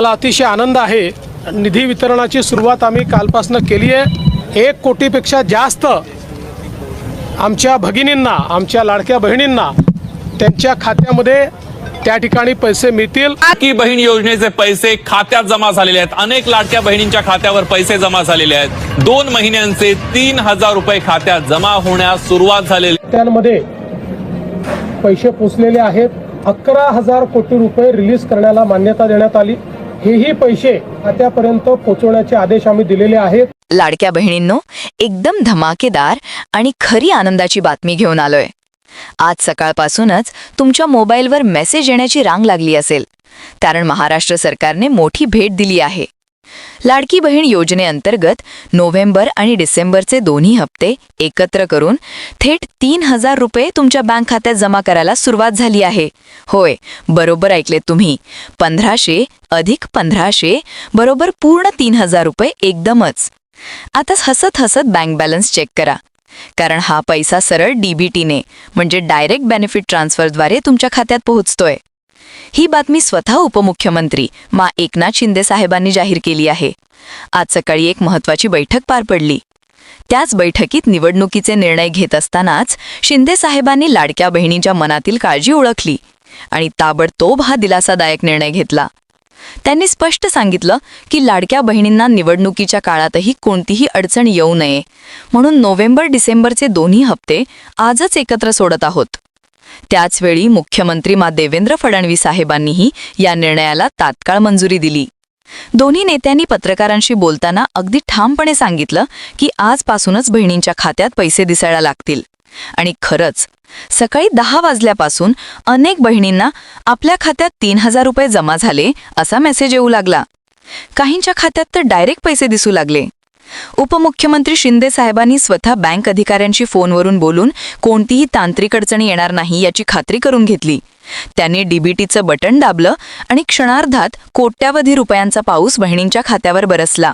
मला अतिशय आनंद आहे. निधी वितरणाची सुरुवात आम्ही कालपासून केली आहे. एक कोटीपेक्षा जास्त आमच्या भगिनींना आमच्या लाडक्या बहिणींना त्यांच्या खात्यामध्ये त्या ठिकाणी पैसे मिळतील. लाडकी बहीण योजनेचे पैसे खात्यात जमा झालेले आहेत. अनेक लाडक्या बहिणींच्या खात्यावर पैसे जमा झालेले आहेत. दोन महिन्यांचे तीन हजार रुपये खात्यात जमा होण्यास सुरुवात झालेली. खात्यांमध्ये पैसे पोचलेले आहेत. अकरा हजार कोटी रुपये रिलीज करण्याला मान्यता देण्यात आली. हेही पैसे खात्यापर्यंत पोहोचवण्याचे आदेश आम्ही दिलेले आहेत. लाडक्या बहिणींनो एकदम धमाकेदार आणि खरी आनंदाची बातमी घेऊन आलोय. आज सकाळपासूनच तुमच्या मोबाईलवर मेसेज येण्याची रांग लागली असेल. कारण महाराष्ट्र सरकारने मोठी भेट दिली आहे. लाडकी बहीण योजनेअंतर्गत नोव्हेंबर आणि डिसेंबरचे दोन्ही हप्ते एकत्र करून थेट तीन हजार रुपये तुमच्या बँक खात्यात जमा करायला सुरुवात झाली आहे. होय बरोबर ऐकले तुम्ही. पंधराशे अधिक पंधराशे बरोबर पूर्ण तीन हजार रुपये एकदमच. आता हसत हसत बँक बॅलन्स चेक करा. कारण हा पैसा सरळ डीबीटीने म्हणजे डायरेक्ट बेनिफिट ट्रान्सफरद्वारे तुमच्या खात्यात पोहोचतोय. ही बातमी स्वतः उपमुख्यमंत्री मा एकनाथ शिंदे साहेबांनी जाहीर केली आहे. आज सकाळी एक महत्वाची बैठक पार पडली. त्याच बैठकीत निवडणुकीचे निर्णय घेत असतानाच शिंदे साहेबांनी लाडक्या बहिणीच्या मनातील काळजी ओळखली आणि ताबडतोब हा दिलासादायक निर्णय घेतला. त्यांनी स्पष्ट सांगितलं की लाडक्या बहिणींना निवडणुकीच्या काळातही कोणतीही अडचण येऊ नये. म्हणून नोव्हेंबर डिसेंबरचे दोन्ही हप्ते आजच एकत्र सोडत आहोत. त्याचवेळी मुख्यमंत्री मा देवेंद्र फडणवीस साहेबांनीही या निर्णयाला तात्काळ मंजुरी दिली. दोन्ही नेत्यांनी पत्रकारांशी बोलताना अगदी ठामपणे सांगितलं की आजपासूनच बहिणींच्या खात्यात पैसे दिसायला लागतील. आणि खरंच सकाळी दहा वाजल्यापासून अनेक बहिणींना आपल्या खात्यात तीन हजार रुपये जमा झाले असा मेसेज येऊ लागला. काहींच्या खात्यात तर डायरेक्ट पैसे दिसू लागले. उपमुख्यमंत्री शिंदे साहेबांनी स्वतः बँक अधिकाऱ्यांशी फोनवरून बोलून कोणतीही तांत्रिक अडचणी येणार नाही याची खात्री करून घेतली. त्यांनी डीबीटीचं बटन दाबलं आणि क्षणार्धात कोट्यावधी रुपयांचा पाऊस बहिणींच्या खात्यावर बरसला.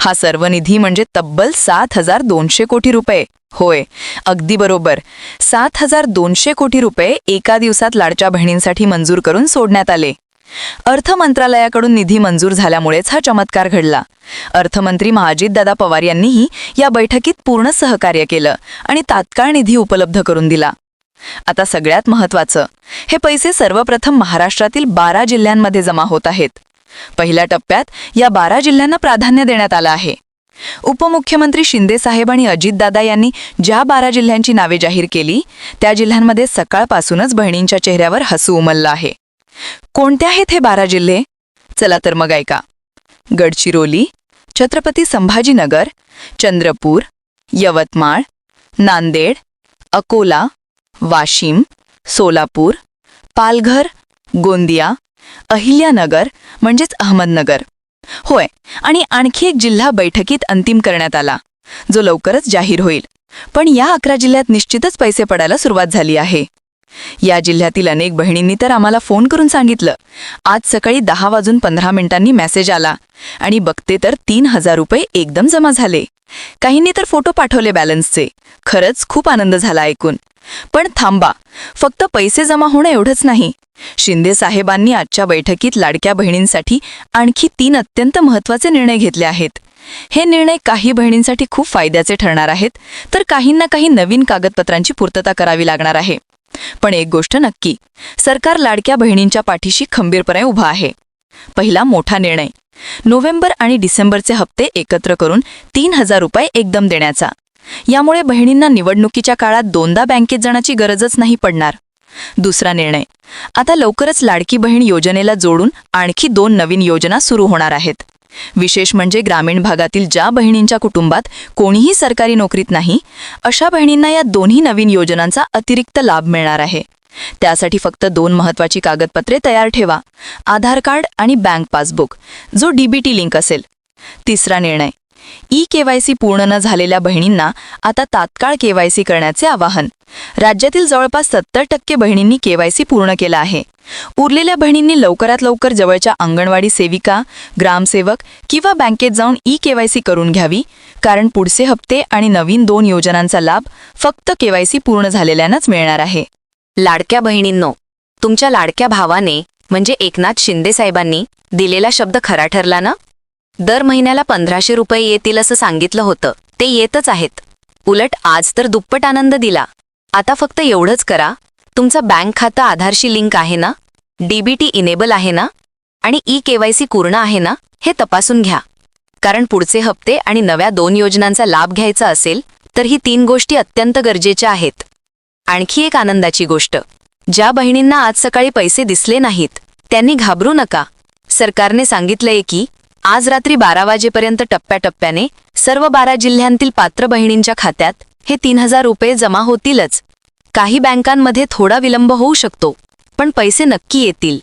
हा सर्व निधी म्हणजे तब्बल सात हजार दोनशे कोटी रुपये. होय अगदी बरोबर. सात हजार दोनशे कोटी रुपये एका दिवसात लाडच्या बहिणींसाठी मंजूर करून सोडण्यात आले. अर्थ मंत्रालयाकडून निधी मंजूर झाल्यामुळेच हा चमत्कार घडला. अर्थमंत्री महाजितदादा पवार यांनीही या बैठकीत पूर्ण सहकार्य केलं आणि तात्काळ निधी उपलब्ध करून दिला. आता सगळ्यात महत्वाचं हे पैसे सर्वप्रथम महाराष्ट्रातील बारा जिल्ह्यांमध्ये जमा होत आहेत. पहिल्या टप्प्यात या बारा जिल्ह्यांना प्राधान्य देण्यात आलं आहे. उपमुख्यमंत्री शिंदेसाहेब आणि अजितदादा यांनी ज्या बारा जिल्ह्यांची नावे जाहीर केली त्या जिल्ह्यांमध्ये सकाळपासूनच बहिणींच्या चेहऱ्यावर हसू उमललं आहे. कोणते आहेत हे बारा जिल्हे? चला तर मग ऐका. गडचिरोली छत्रपती संभाजीनगर चंद्रपूर यवतमाळ नांदेड अकोला वाशिम सोलापूर पालघर गोंदिया अहिल्यानगर म्हणजेच अहमदनगर. होय आणि आणखी एक जिल्हा बैठकीत अंतिम करण्यात आला जो लवकरच जाहीर होईल. पण या अकरा जिल्ह्यात निश्चितच पैसे पडायला सुरुवात झाली आहे. या जिल्ह्यातील अनेक बहिणींनी तर आम्हाला फोन करून सांगितलं. आज सकाळी दहा वाजून पंधरा मिनिटांनी मेसेज आला आणि बघते तर तीन हजार रुपये एकदम जमा झाले. काहींनी तर फोटो पाठवले बॅलन्सचे. खरंच खूप आनंद झाला ऐकून. पण थांबा फक्त पैसे जमा होणं एवढंच नाही. शिंदे साहेबांनी आजच्या बैठकीत लाडक्या बहिणींसाठी आणखी तीन अत्यंत महत्त्वाचे निर्णय घेतले आहेत. हे निर्णय काही बहिणींसाठी खूप फायद्याचे ठरणार आहेत तर काहींना काही नवीन कागदपत्रांची पूर्तता करावी लागणार आहे. पण एक गोष्ट नक्की सरकार लाडक्या बहिणींच्या पाठीशी खंबीरपणे उभा आहे. पहिला मोठा निर्णय नोव्हेंबर आणि डिसेंबरचे हप्ते एकत्र करून तीन हजार रुपये एकदम देण्याचा. यामुळे बहिणींना निवडणुकीच्या काळात दोनदा बँकेत जाण्याची गरजच नाही पडणार. दुसरा निर्णय आता लवकरच लाडकी बहीण योजनेला जोडून आणखी दोन नवीन योजना सुरू होणार आहेत. विशेष म्हणजे ग्रामीण भागातील ज्या बहिणींच्या कुटुंबात कोणीही सरकारी नोकरीत नाही अशा बहिणींना या दोन्ही नवीन योजनांचा अतिरिक्त लाभ मिळणार आहे. त्यासाठी फक्त दोन महत्वाची कागदपत्रे तयार ठेवा आधार कार्ड आणि बँक पासबुक जो डीबीटी लिंक असेल. तिसरा निर्णय ई केवायसी पूर्ण न झालेल्या बहिणींना आता तात्काळ केवायसी करण्याचे आवाहन. राज्यातील जवळपास सत्तर टक्के बहिणींनी केवायसी पूर्ण केलं आहे. उरलेल्या बहिणींनी लवकरात लवकर जवळच्या अंगणवाडी सेविका ग्रामसेवक किंवा बँकेत जाऊन ई केवायसी करून घ्यावी कारण पुढचे हप्ते आणि नवीन दोन योजनांचा लाभ फक्त केवायसी पूर्ण झालेल्यांनाच मिळणार आहे. लाडक्या बहिणींनो तुमच्या लाडक्या भावाने म्हणजे एकनाथ शिंदे साहेबांनी दिलेला शब्द खरा ठरला ना? दर महिन्याला पंधराशे रुपये येतील असं सांगितलं होतं. ते येतच आहेत. उलट आज तर दुप्पट आनंद दिला. आता फक्त एवढंच करा. तुमचं बँक खातं आधारशी लिंक आहे ना? डीबीटी इनेबल आहे ना? आणि ई केवायसी पूर्ण आहे ना? हे तपासून घ्या. कारण पुढचे हप्ते आणि नव्या दोन योजनांचा लाभ घ्यायचा असेल तर ही तीन गोष्टी अत्यंत गरजेच्या आहेत. आणखी एक आनंदाची गोष्ट. ज्या बहिणींना आज सकाळी पैसे दिसले नाहीत त्यांनी घाबरू नका. सरकारने सांगितलंय की आज रात्री बारा वाजेपर्यंत टप्प्याटप्प्याने सर्व बारा जिल्ह्यांतील पात्र बहिणींच्या खात्यात हे तीन हजार रुपये जमा होतीलच. काही बँकांमध्ये थोडा विलंब होऊ शकतो पण पैसे नक्की येतील.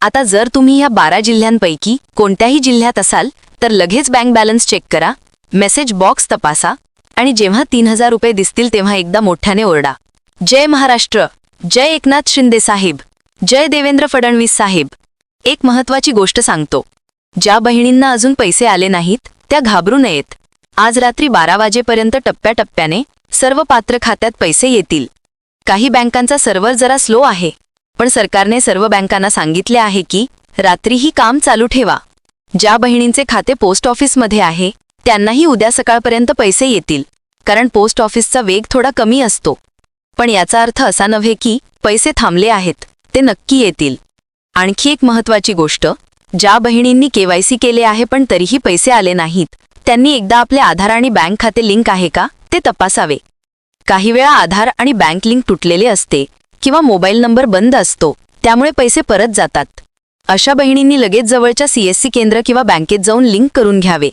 आता जर तुम्ही ह्या बारा जिल्ह्यांपैकी कोणत्याही जिल्ह्यात असाल तर लगेच बँक बॅलन्स चेक करा मेसेज बॉक्स तपासा आणि जेव्हा तीन हजार रुपये दिसतील तेव्हा एकदा मोठ्याने ओरडा. जय महाराष्ट्र जय एकनाथ शिंदे साहेब जय देवेंद्र फडणवीस साहेब. एक महत्वाची गोष्ट सांगतो. ज्या बहिणींना अजून पैसे आले नाहीत त्या घाबरू नयेत. आज रात्री बारा वाजेपर्यंत टप्प्याटप्प्याने सर्व पात्र खात्यात पैसे येतील. काही बँकांचा सर्व्हर जरा स्लो आहे पण सरकारने सर्व बँकांना सांगितले आहे की रात्रीही काम चालू ठेवा. ज्या बहिणींचे खाते पोस्ट ऑफिसमध्ये आहे त्यांनाही उद्या सकाळपर्यंत पैसे येतील कारण पोस्ट ऑफिसचा वेग थोडा कमी असतो. पण याचा अर्थ असा नव्हे की पैसे थांबले आहेत ते नक्की येतील. आणखी एक महत्वाची गोष्ट ज्या बहिणींनी केवायसी केले आहे पण तरीही पैसे आले नाहीत त्यांनी एकदा आपले आधार आणि बँक खाते लिंक आहे का ते तपासावे. काही वेळा आधार आणि बँक लिंक तुटलेले असते किंवा मोबाईल नंबर बंद असतो त्यामुळे पैसे परत जातात. अशा बहिणींनी लगेच जवळच्या सीएससी केंद्र किंवा बँकेत जाऊन लिंक करून घ्यावे.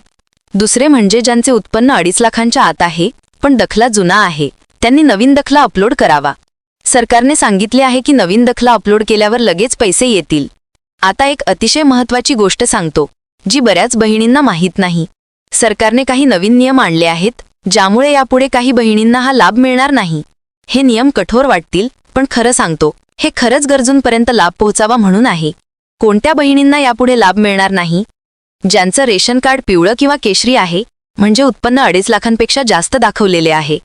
दुसरे म्हणजे ज्यांचे उत्पन्न अडीच लाखांच्या आत आहे पण दखला जुना आहे त्यांनी नवीन दखला अपलोड करावा. सरकारने सांगितले आहे की नवीन दखला अपलोड केल्यावर लगेच पैसे येतील. आता एक अतिशय महत्वाची गोष्ट सांगतो जी बऱ्याच बहिणींना माहीत नाही. सरकारने काही नवीन नियम आणले आहेत ज्यामुळे यापुढे काही बहिणींना हा लाभ मिळणार नाही. हे नियम कठोर वाटतील पण खरं सांगतो हे खरंच गरजूंपर्यंत लाभ पोहोचावा म्हणून आहे. कोणत्या बहिणींना यापुढे लाभ मिळणार नाही? ज्यांचं रेशन कार्ड पिवळं किंवा केशरी आहे म्हणजे उत्पन्न अडीच लाखांपेक्षा जास्त दाखवलेले आहे.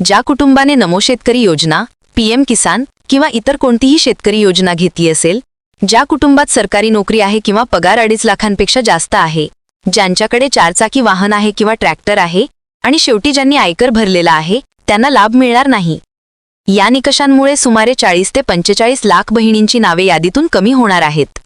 ज्या कुटुंबाने नमो शेतकरी योजना पीएम किसान किंवा इतर कोणतीही शेतकरी योजना घेतली असेल ज्या कुटुंबात सरकारी नोकरी आहे किंवा पगार अडीच लाखांपेक्षा जास्त आहे ज्यांच्याकडे चारचाकी वाहन आहे किंवा ट्रॅक्टर आहे आणि शेवटी ज्यांनी आयकर भरलेला आहे त्यांना लाभ मिळणार नाही. या निकषांमुळे सुमारे चाळीस ते पंचेचाळीस लाख बहिणींची नावे यादीतून कमी होणार आहेत.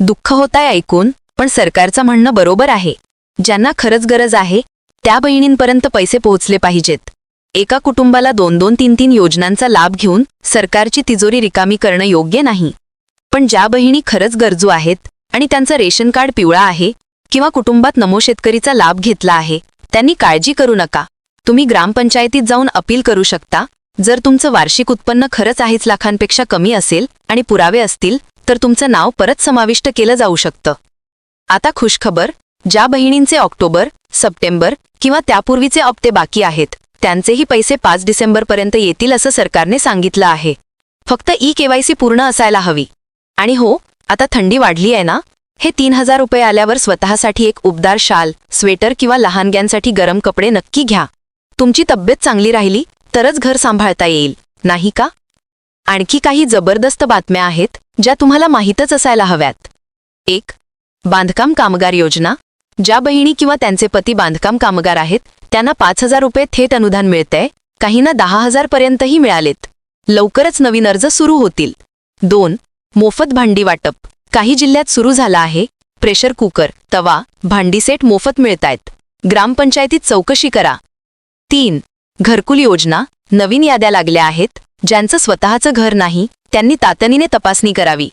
दुःख होताय ऐकून पण सरकारचं म्हणणं बरोबर आहे. ज्यांना खरंच गरज आहे त्या बहिणींपर्यंत पैसे पोहोचले पाहिजेत. एका कुटुंबाला दोन दोन तीन तीन योजनांचा लाभ घेऊन सरकारची तिजोरी रिकामी करणं योग्य नाही. पण ज्या बहिणी खरंच गरजू आहेत आणि त्यांचं रेशन कार्ड पिवळा आहे किंवा कुटुंबात नमो शेतकरीचा लाभ घेतला आहे त्यांनी काळजी करू नका. तुम्ही ग्रामपंचायतीत जाऊन अपील करू शकता. जर तुमचं वार्षिक उत्पन्न खरंच आहेच लाखांपेक्षा कमी असेल आणि पुरावे असतील तर तुमचं नाव परत समाविष्ट केलं जाऊ शकतं. आता खुशखबर ज्या बहिणींचे ऑक्टोबर सप्टेंबर किंवा त्यापूर्वीचे हप्ते बाकी आहेत त्यांचेही पैसे पाच डिसेंबरपर्यंत येतील असं सरकारने सांगितलं आहे. फक्त ई केवायसी पूर्ण असायला हवी. आणि हो आता थंडी वाढली आहे ना? हे तीन हजार रुपये आल्यावर स्वतःसाठी एक उबदार शाल स्वेटर किंवा लहानग्यांसाठी गरम कपडे नक्की घ्या. तुमची तब्येत चांगली राहिली तरच घर सांभाळता येईल नाही का? आणखी काही जबरदस्त बातम्या आहेत ज्या तुम्हाला माहीतच असायला हव्यात. एक बांधकाम कामगार योजना. ज्या बहिणी किंवा त्यांचे पती बांधकाम कामगार आहेत त्यांना पाच हजार रुपये थेट अनुदान मिळतंय काहींना दहा हजारपर्यंतही मिळालेत. लवकरच नवीन अर्ज सुरू होतील. दोन मोफत भांडी वाटप. काही जिल्ह्यात सुरू झाला आहे. प्रेशर कुकर तवा भांडी सेट मोफत मिळतायत. ग्रामपंचायतीत चौकशी करा. तीन. घरकुल योजना. नवीन याद्या लागल्या आहेत. ज्यांचं स्वतःचं घर नाही त्यांनी तातडीने तपासणी करावी.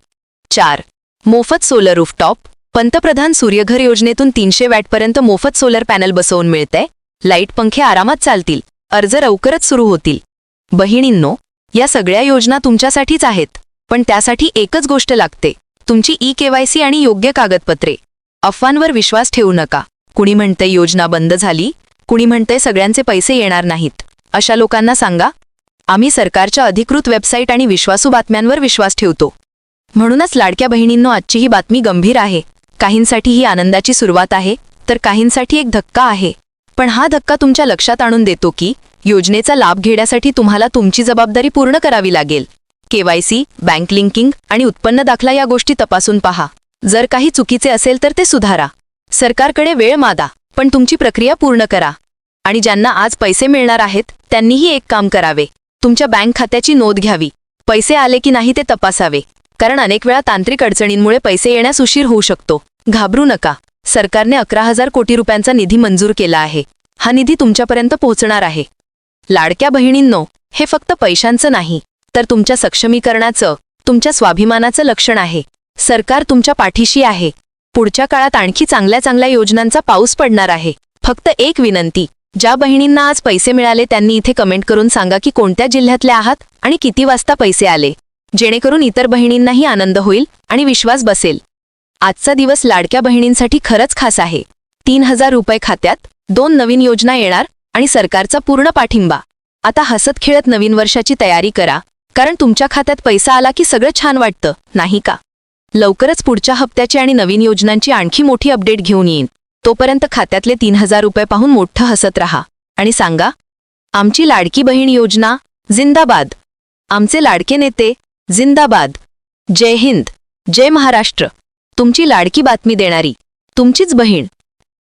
चार. मोफत सोलर रूफटॉप पंतप्रधान सूर्यघर योजनेतून तीनशे वॅटपर्यंत मोफत सोलर पॅनल बसवून मिळतंय. लाइट पंखे आरामात चालतील. अर्ज लवकरच सुरू होतील. बहिणींनो या सगळ्या योजना तुमच्यासाठीच आहेत. पण त्यासाठी एकच गोष्ट लागते. तुमची ई केवायसी आणि योग्य कागदपत्रे. अफवांवर विश्वास ठेवू नका. कुणी म्हणतंय योजना बंद झाली कुणी म्हणतंय सगळ्यांचे पैसे येणार नाहीत. अशा लोकांना सांगा. आम्ही सरकारच्या अधिकृत वेबसाईट आणि विश्वासू बातम्यांवर विश्वास ठेवतो. म्हणूनच लाडक्या बहिणींनो आजची ही बातमी गंभीर आहे. काहींसाठी ही आनंदाची सुरुवात आहे तर काहींसाठी एक धक्का आहे. पण हा धक्का तुमच्या लक्षात आणून देतो की योजनेचा लाभ घेण्यासाठी तुम्हाला तुमची जबाबदारी पूर्ण करावी लागेल. केवायसी बँक लिंकिंग आणि उत्पन्न दाखला या गोष्टी तपासून पहा. जर काही चुकीचे असेल तर ते सुधारा. सरकारकडे वेळ मादा पण तुमची प्रक्रिया पूर्ण करा. आणि ज्यांना आज पैसे मिळणार आहेत त्यांनीही एक काम करावे. तुमच्या बँक खात्याची नोंद घ्यावी. पैसे आले की नाही ते तपासावे. कारण अनेक वेळा तांत्रिक अडचणींमुळे पैसे येण्यास उशीर होऊ शकतो. घाबरू नका. सरकारने अकरा हजार कोटी रुपयांचा निधी मंजूर केला आहे. हा निधी तुमच्यापर्यंत पोहोचणार आहे. लाडक्या बहिणींनो हे फक्त पैशांचं नाही. तर तुमच्या सक्षमीकरणाचं तुमच्या स्वाभिमानाचं लक्षण आहे. सरकार तुमच्या पाठीशी आहे. पुढच्या काळात आणखी चांगल्या चांगल्या योजनांचा पाऊस पडणार आहे. फक्त एक विनंती ज्या बहिणींना आज पैसे मिळाले त्यांनी इथे कमेंट करून सांगा की कोणत्या जिल्ह्यातल्या आहात आणि किती वाजता पैसे आले. जेणेकरून इतर बहिणींनाही आनंद होईल आणि विश्वास बसेल. आजचा दिवस लाडक्या बहिणींसाठी खरंच खास आहे. तीन हजार रुपये खात्यात दोन नवीन योजना येणार आणि सरकारचा पूर्ण पाठिंबा. आता हसत खेळत नवीन वर्षाची तयारी करा. कारण तुमच्या खात्यात पैसा आला की सगळं छान वाटतं नाही का? लवकरच पुढच्या हप्त्याची आणि नवीन योजनांची आणखी मोठी अपडेट घेऊन येईन. तोपर्यंत खात्यातले तीन हजार रुपये पाहून मोठं हसत राहा. आणि सांगा आमची लाडकी बहीण योजना जिंदाबाद. आमचे लाडके नेते जिंदाबाद. जय हिंद जय महाराष्ट्र. तुमची लाडकी बातमी देणारी तुमचीच बहीण.